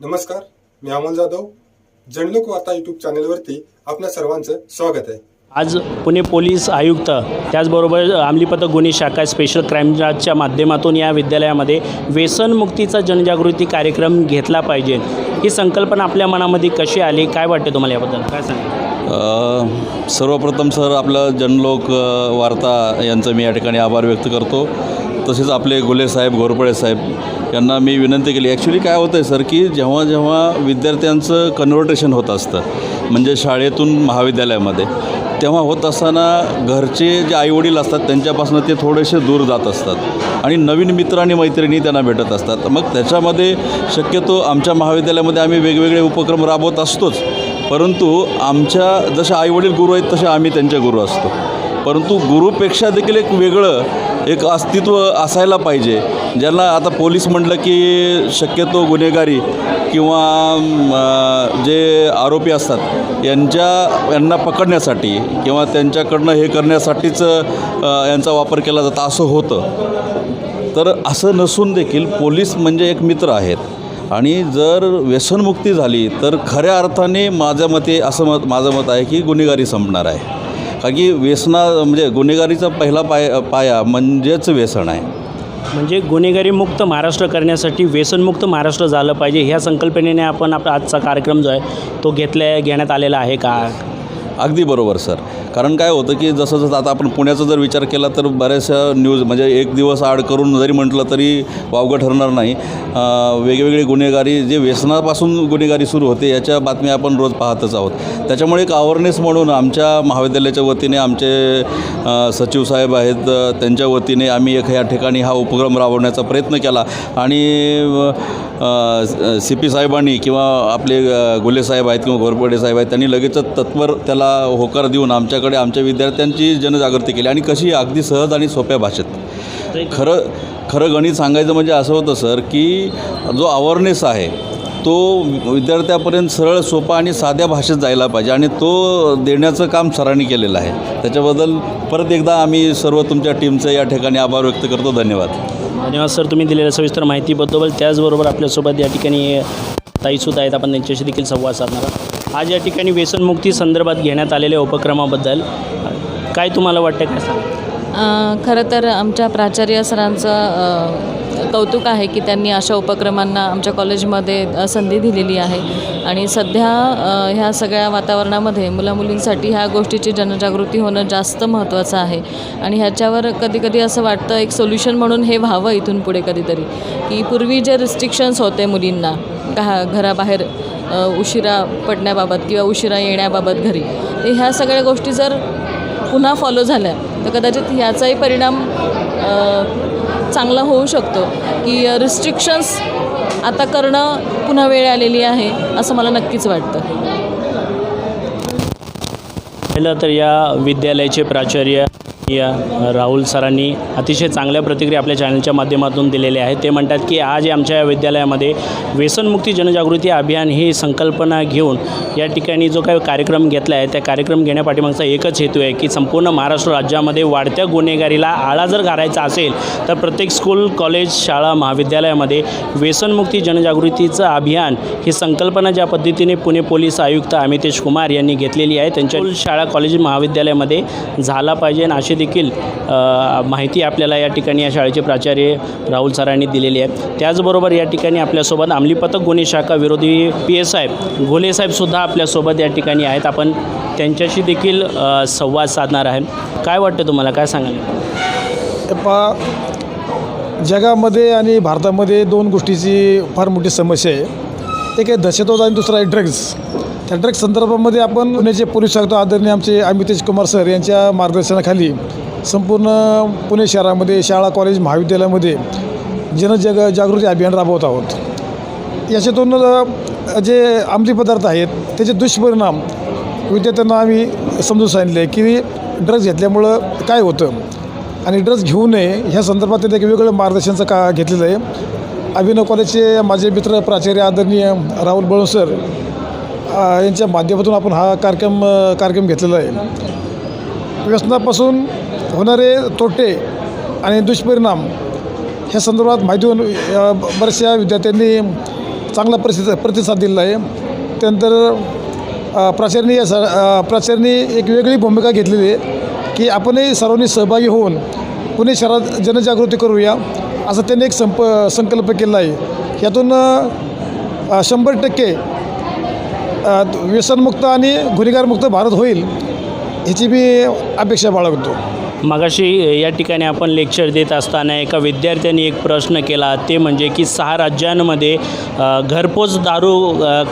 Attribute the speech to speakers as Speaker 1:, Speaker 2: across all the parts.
Speaker 1: नमस्कार मी अमोल जाधव. जनलोक वार्ता यूट्यूब चॅनेलवरती आपल्या सर्वांचं स्वागत आहे.
Speaker 2: आज पुणे पोलीस आयुक्त त्याचबरोबर अंमली पथक गुन्हे शाखा स्पेशल क्राईम ब्रांचच्या माध्यमातून या विद्यालयामध्ये व्यसनमुक्तीचा जनजागृती कार्यक्रम घेतला पाहिजे. ही संकल्पना आपल्या मनामध्ये कशी आली? काय वाटते तुम्हाला याबद्दल? काय सांगा
Speaker 3: सर्वप्रथम सर आपलं जनलोक वार्ता यांचं मी या ठिकाणी आभार व्यक्त करतो. तसेच आपले गुले साहेब घोरपडे साहेब यांना मी विनंती केली. ॲक्च्युली काय होतं आहे सर की जेव्हा जेव्हा विद्यार्थ्यांचं कन्व्हर्टेशन होत असतं म्हणजे शाळेतून महाविद्यालयामध्ये तेव्हा होत असताना घरचे जे आईवडील असतात त्यांच्यापासून ते थोडेसे दूर जात असतात आणि नवीन मित्र आणि मैत्रिणी त्यांना भेटत असतात. मग त्याच्यामध्ये शक्यतो आमच्या महाविद्यालयामध्ये आम्ही वेगवेगळे उपक्रम राबवत असतोच. परंतु आमच्या जसे आईवडील गुरु आहेत तसे आम्ही त्यांचे गुरु असतो. परंतु गुरुपेक्षा देखील एक वेगळं एक अस्तित्व असायला पाहिजे. ज्यांना आता पोलीस म्हटलं की शक्यतो गुन्हेगारी किंवा जे आरोपी असतात यांच्या यांना पकडण्यासाठी किंवा त्यांच्याकडनं हे करण्यासाठीच यांचा वापर केला जातो असं होतं. तर असं नसून देखील पोलीस म्हणजे एक मित्र आहेत. आणि जर व्यसनमुक्ती झाली तर खऱ्या अर्थाने माझ्या मते असं मत माझं मत आहे की गुन्हेगारी संपणार आहे. कारण की व्यसना म्हणजे गुन्हेगारीचा पहिला पाय पाया म्हणजेच व्यसन आहे.
Speaker 2: म्हणजे गुन्हेगारी मुक्त महाराष्ट्र करण्यासाठी व्यसनमुक्त महाराष्ट्र झालं पाहिजे ह्या संकल्पनेने आपण आपला आजचा कार्यक्रम जो आहे तो घेतल्या घेण्यात आलेला आहे का?
Speaker 3: अगदी बरोबर सर. कारण काय होतं की जसं जसं आता आपण पुण्याचा जर विचार केला तर बऱ्याचशा न्यूज म्हणजे एक दिवस आड करून जरी म्हटलं तरी वावगं ठरणार नाही. वेगवेगळे गुन्हेगारी जे व्यसनापासून गुन्हेगारी सुरू होते याच्या बातम्या आपण रोज पाहतच आहोत. त्याच्यामुळे एक अवेअरनेस म्हणून आमच्या महाविद्यालयाच्या वतीने आमचे सचिव साहेब आहेत त्यांच्या वतीने आम्ही एक या ठिकाणी हा उपक्रम राबवण्याचा प्रयत्न केला. आणि सी पी साहेबांनी किंवा आपले गुले साहेब आहेत किंवा घोरपडे साहेब आहेत त्यांनी लगेचच तत्पर त्याला होकार देऊन आमच्या आमच्याकडे आमच्या विद्यार्थ्यांची जनजागृती केली आणि कशी अगदी सहज आणि सोप्या भाषेत. खरं खरं गणित सांगायचं म्हणजे असं होतं सर की जो अवेअरनेस आहे तो विद्यार्थ्यापर्यंत सरळ सोपा आणि साध्या भाषेत जायला पाहिजे आणि तो देण्याचं काम सरांनी केलेलं आहे. त्याच्याबद्दल परत एकदा आम्ही सर्व तुमच्या टीमचं या ठिकाणी आभार व्यक्त करतो. धन्यवाद.
Speaker 2: धन्यवाद सर तुम्ही दिलेल्या सविस्तर माहितीबद्दल. त्याचबरोबर आपल्यासोबत या ठिकाणी ताईसुद्धा आहेत. आपण त्यांच्याशी देखील संवाद साधणार आहोत. आज या ठिकाणी व्यसनमुक्ती संदर्भात घेण्यात आलेल्या उपक्रमाबद्दल काय तुम्हाला वाटतं काय सांग
Speaker 4: खरं तर आमच्या प्राचार्य सरांचं कौतुक आहे की त्यांनी अशा उपक्रमांना आमच्या कॉलेजमध्ये संधी दिलेली आहे. आणि सध्या ह्या सगळ्या वातावरणामध्ये मुलामुलींसाठी ह्या गोष्टीची जनजागृती होणं जास्त महत्त्वाचं आहे. आणि ह्याच्यावर कधीकधी असं वाटतं एक सोल्युशन म्हणून हे व्हावं इथून पुढे कधीतरी. की पूर्वी जे रिस्ट्रिक्शन्स होते मुलींना का घराबाहेर उशिरा पडण्याबाबत किंवा उशिरा येण्याबाबत घरी. तर ह्या सगळ्या गोष्टी जर पुन्हा फॉलो झाल्या तर कदाचित ह्याचाही परिणाम चांगला होऊ शकतो. की रिस्ट्रिक्शन्स आता करणं पुन्हा वेळ आलेली आहे असं मला नक्कीच वाटतं.
Speaker 2: पहिलं तर या विद्यालयाचे प्राचार्य राहुल सरांनी अतिशय चांगल्या प्रतिक्रिया आपल्या चॅनलच्या माध्यमातून दिलेल्या आहेत. ते म्हणतात की आज आमच्या या विद्यालयामध्ये व्यसनमुक्ती जनजागृती अभियान ही संकल्पना घेऊन या ठिकाणी जो काही कार्यक्रम घेतला आहे त्या कार्यक्रम घेण्यापाठीमागचा एकच हेतू आहे की संपूर्ण महाराष्ट्र राज्यामध्ये वाढत्या गुन्हेगारीला आळा जर घालायचा असेल तर प्रत्येक स्कूल कॉलेज शाळा महाविद्यालयामध्ये व्यसनमुक्ती जनजागृतीचं अभियान ही संकल्पना ज्या पद्धतीने पुणे पोलीस आयुक्त अमितेश कुमार यांनी घेतलेली आहे त्यांच्या शाळा कॉलेज महाविद्यालयामध्ये झाला पाहिजे. आणि अशी देखील माहिती आपल्याला या ठिकाणी या शाळेचे प्राचार्य राहुल सरांनी दिलेली आहे. त्याचबरोबर या ठिकाणी आपल्यासोबत अंमली पथक गुन्हे शाखा विरोधी पी एस साहेब घोलेसाहेबसुद्धा आपल्यासोबत या ठिकाणी आहेत. आपण त्यांच्याशी देखील संवाद साधणार आहे. काय वाटतं तुम्हाला? काय सांगाल?
Speaker 5: हे जगामध्ये आणि भारतामध्ये दोन गोष्टीची फार मोठी समस्या आहे. एक आहे दहशतवाद आणि दुसरा आहे ड्रग्ज त्या ड्रग्ज संदर्भामध्ये आपण पुण्याचे पोलीस आयुक्त आदरणीय आमचे अमितेश कुमार सर यांच्या मार्गदर्शनाखाली संपूर्ण पुणे शहरामध्ये शाळा कॉलेज महाविद्यालयामध्ये जनजग जागृती अभियान राबवत आहोत. याच्यातून जे अंमली पदार्थ आहेत त्याचे दुष्परिणाम विद्यार्थ्यांना आम्ही समजून सांगितले की ड्रग्ज घेतल्यामुळं काय होतं आणि ड्रग्ज घेऊ नये ह्या संदर्भात त्यांनी एक वेगळं मार्गदर्शनचं का घेतलेलं आहे. अभिनव कॉलेजचे माझे मित्र प्राचार्य आदरणीय राहुल बळून सर यांच्या माध्यमातून आपण हा कार्यक्रम कार्यक्रम घेतलेला आहे. व्यसनापासून होणारे तोटे आणि दुष्परिणाम ह्या संदर्भात माहिती होऊन बऱ्याचशा विद्यार्थ्यांनी चांगला प्रतिसाद प्रतिसाद दिलेला आहे. त्यानंतर प्राचार्यांनी या स प्राचार्यांनी एक वेगळी भूमिका घेतलेली आहे की आपणही सर्वांनी सहभागी होऊन पुणे शहरात जनजागृती करूया असं त्यांनी एक संप संकल्प केला आहे. यातून शंभर टक्के व्यसनमुक्त आणि गुन्हेगारमुक्त भारत होईल ह्याची मी अपेक्षा बाळगतो.
Speaker 2: मगाशी या ठिकाणी आपण लेक्चर देत असताना एका विद्यार्थ्यांनी एक प्रश्न केला ते म्हणजे की सहा राज्यांमध्ये घरपोच दारू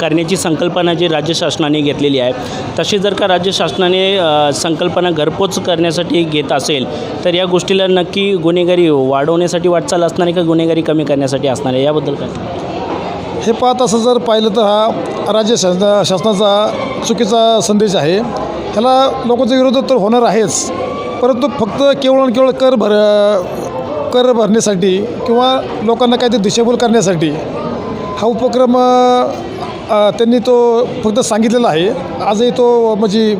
Speaker 2: करण्याची संकल्पना जी राज्य शासनाने घेतलेली आहे तशी जर का राज्य शासनाने संकल्पना घरपोच करण्यासाठी घेत असेल तर या गोष्टीला नक्की गुन्हेगारी वाढवण्यासाठी वाटचाल असणार आहे का गुन्हेगारी कमी करण्यासाठी असणार आहे? याबद्दल काय?
Speaker 5: हे पाहत असं जर पाहिलं तर हा राज्य शासना शासनाचा चुकीचा संदेश आहे. ह्याला लोकांचा विरोध तर होणार आहेच. परंतु फक्त केवळ आणि केवळ कर भर कर भरण्यासाठी किंवा लोकांना काहीतरी दिशाभूल करण्यासाठी हा उपक्रम त्यांनी तो फक्त सांगितलेला आहे. आजही तो म्हणजे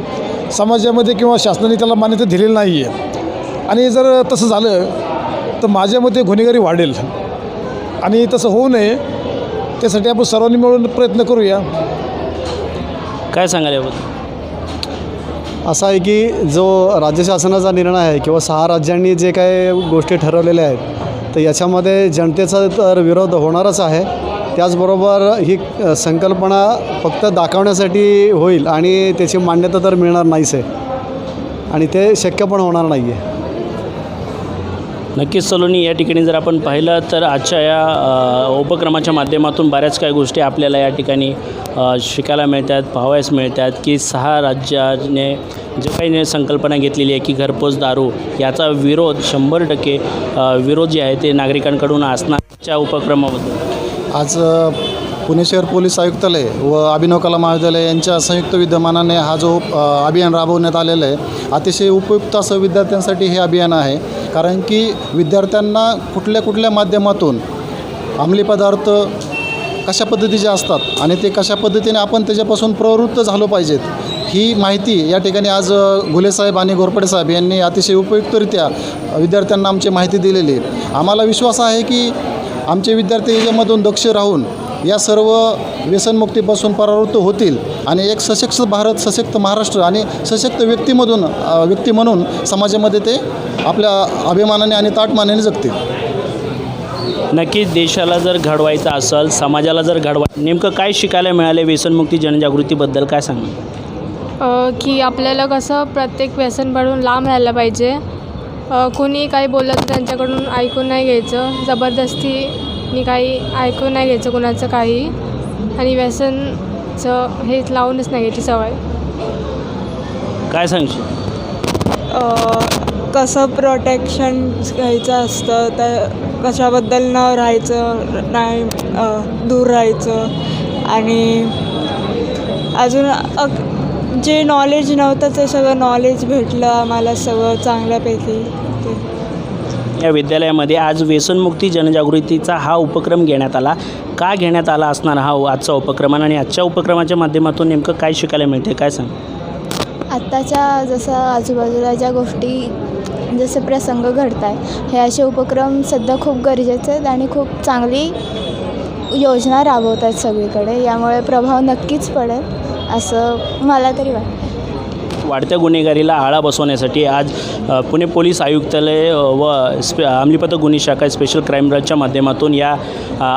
Speaker 5: समाजामध्ये किंवा शासनाने त्याला मान्यता दिलेली नाही आहे आणि जर तसं झालं तर माझ्या मते गुन्हेगारी वाढेल. आणि तसं होऊ नये. त्यासाठी आपण सर्वांनी मिळून प्रयत्न करूया.
Speaker 2: काय सांगाल याबद्दल?
Speaker 6: असा आहे की जो राज्य शासनाचा निर्णय आहे किंवा सहा राज्यांनी जे काय गोष्टी ठरवलेल्या आहेत तर याच्यामध्ये जनतेचा तर विरोध होणारच आहे. त्याचबरोबर ही संकल्पना फक्त दाखवण्यासाठी होईल आणि त्याची मान्यता तर मिळणार नाहीच आहे. आणि ते शक्य पण होणार नाही आहे
Speaker 2: नक्कीच सलोनी या ठिकाणी जर आपण पाहिलं तर आजच्या या उपक्रमाच्या माध्यमातून बऱ्याच काही गोष्टी आपल्याला या ठिकाणी शिकायला मिळतात पाहावयास मिळतात की सहा राज्याने जे काही संकल्पना घेतलेली आहे की घरपोच दारू याचा विरोध शंभर टक्के विरोध जे आहे ते नागरिकांकडून असणारच्या उपक्रमाबद्दल.
Speaker 7: आज पुणे शहर पोलीस आयुक्तालय व अभिनव कला महाविद्यालय यांच्या संयुक्त विद्यमानाने हा जो अभियान राबवण्यात आलेलं आहे अतिशय उपयुक्त असं विद्यार्थ्यांसाठी हे अभियान आहे. कारण की विद्यार्थ्यांना कुठल्या कुठल्या माध्यमातून अंमली पदार्थ कशा पद्धतीचे असतात आणि ते कशा पद्धतीने आपण त्याच्यापासून प्रवृत्त झालो पाहिजेत ही माहिती या ठिकाणी आज घुलेसाहेब आणि घोरपडे साहेब यांनी अतिशय उपयुक्तरित्या विद्यार्थ्यांना आमची माहिती दिलेली आहे. आम्हाला विश्वास आहे की आमचे विद्यार्थी याच्यामधून दक्ष राहून या सर्व व्यसनमुक्तीपासून परावृत्त होतील आणि एक सशक्त भारत सशक्त महाराष्ट्र आणि सशक्त व्यक्तीमधून व्यक्ती म्हणून समाजामध्ये ते आपल्या अभिमानाने आणि ताटमानाने जगतील.
Speaker 2: नक्कीच देशाला जर घडवायचं असेल समाजाला जर घडवा नेमकं काय शिकायला मिळाले व्यसनमुक्ती जनजागृतीबद्दल काय सांगा
Speaker 8: अ, की आपल्याला कसं प्रत्येक व्यसन पाडून लांब राहायला पाहिजे. अ, कोणी काही बोललं तर त्यांच्याकडून ऐकून नाही घ्यायचं. जबरदस्तीने काही ऐकून नाही घ्यायचं कोणाचं काही. आणि व्यसनचं हे लावूनच नाही घ्यायची सवय.
Speaker 2: काय सांगशील?
Speaker 9: कसं प्रोटेक्शन घ्यायचं असतं तर कशाबद्दल न राहायचं नाही दूर राहायचं आणि अजून अक जे नॉलेज नव्हतं ते सगळं नॉलेज भेटलं आम्हाला सगळं चांगल्यापैकी. ते.
Speaker 2: या विद्यालयामध्ये आज व्यसनमुक्ती जनजागृतीचा हा उपक्रम घेण्यात आला. का घेण्यात आला असणार हा आजचा उपक्रम आणि आजच्या उपक्रमाच्या माध्यमातून नेमकं काय शिकायला मिळते काय सांग?
Speaker 10: आत्ताच्या जसं आजूबाजूला ज्या गोष्टी जसे प्रसंग घडत आहे हे असे उपक्रम सध्या खूप गरजेचे आहेत आणि खूप चांगली योजना राबवत आहेत सगळीकडे. यामुळे प्रभाव नक्कीच पडेल असं मला तरी वाटतं.
Speaker 2: वाढत्या गुन्हेगारीला आळा बसवण्यासाठी आज पुणे पोलीस आयुक्तालय व स्पे अंमलीपथक गुन्हे शाखा स्पेशल क्राईम ब्रांचच्या माध्यमातून या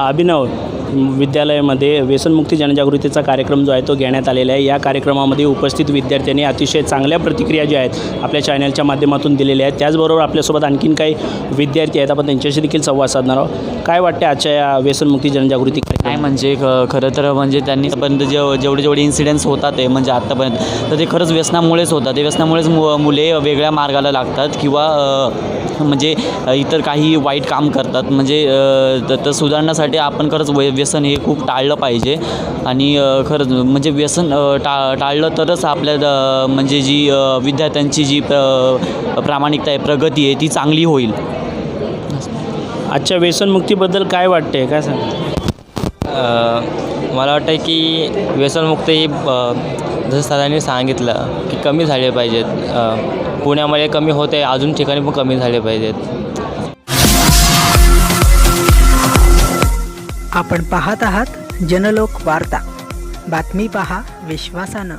Speaker 2: अभिनव विद्यालयामध्ये व्यसनमुक्ती जनजागृतीचा कार्यक्रम जो आहे तो घेण्यात आलेला आहे. या कार्यक्रमामध्ये उपस्थित विद्यार्थ्यांनी अतिशय चांगल्या प्रतिक्रिया ज्या आहेत आपल्या चॅनलच्या माध्यमातून दिलेल्या आहेत. त्याचबरोबर आपल्यासोबत आणखीन काही विद्यार्थी आहेत. आपण त्यांच्याशी देखील संवाद साधणार आहोत. काय वाटते आजच्या या व्यसनमुक्ती जनजागृती
Speaker 11: काय म्हणजे खरं तर म्हणजे त्यांनी आतापर्यंत जे जेवढे जेवढे इन्सिडेंट्स होतात आहे म्हणजे आत्तापर्यंत तर ते खरंच व्यसनामुळेच होतात. ते व्यसनामुळेच मु मुले वेगळ्या मार्गाला लागतात किंवा म्हणजे इतर काही वाईट काम करतात. म्हणजे तर सुधारण्यासाठी आपण खरंच वे व्यसन हे खूप टाळलं पाहिजे. आणि खरंच म्हणजे व्यसन टा टाळलं तरच आपल्या म्हणजे जी विद्यार्थ्यांची जी प्र प्रामाणिकता आहे प्रगती आहे ती चांगली होईल.
Speaker 2: आजच्या व्यसनमुक्तीबद्दल काय वाटते काय सांग
Speaker 12: मला वाटतं की व्यसनमुक्त ही जसं सरांनी सांगितलं की कमी झाले पाहिजेत. पुण्यामध्ये कमी होते अजून ठिकाणी पण कमी झाले पाहिजेत.
Speaker 13: आपण पाहत आहात जनलोक वार्ता. बातमी पहा विश्वासानं.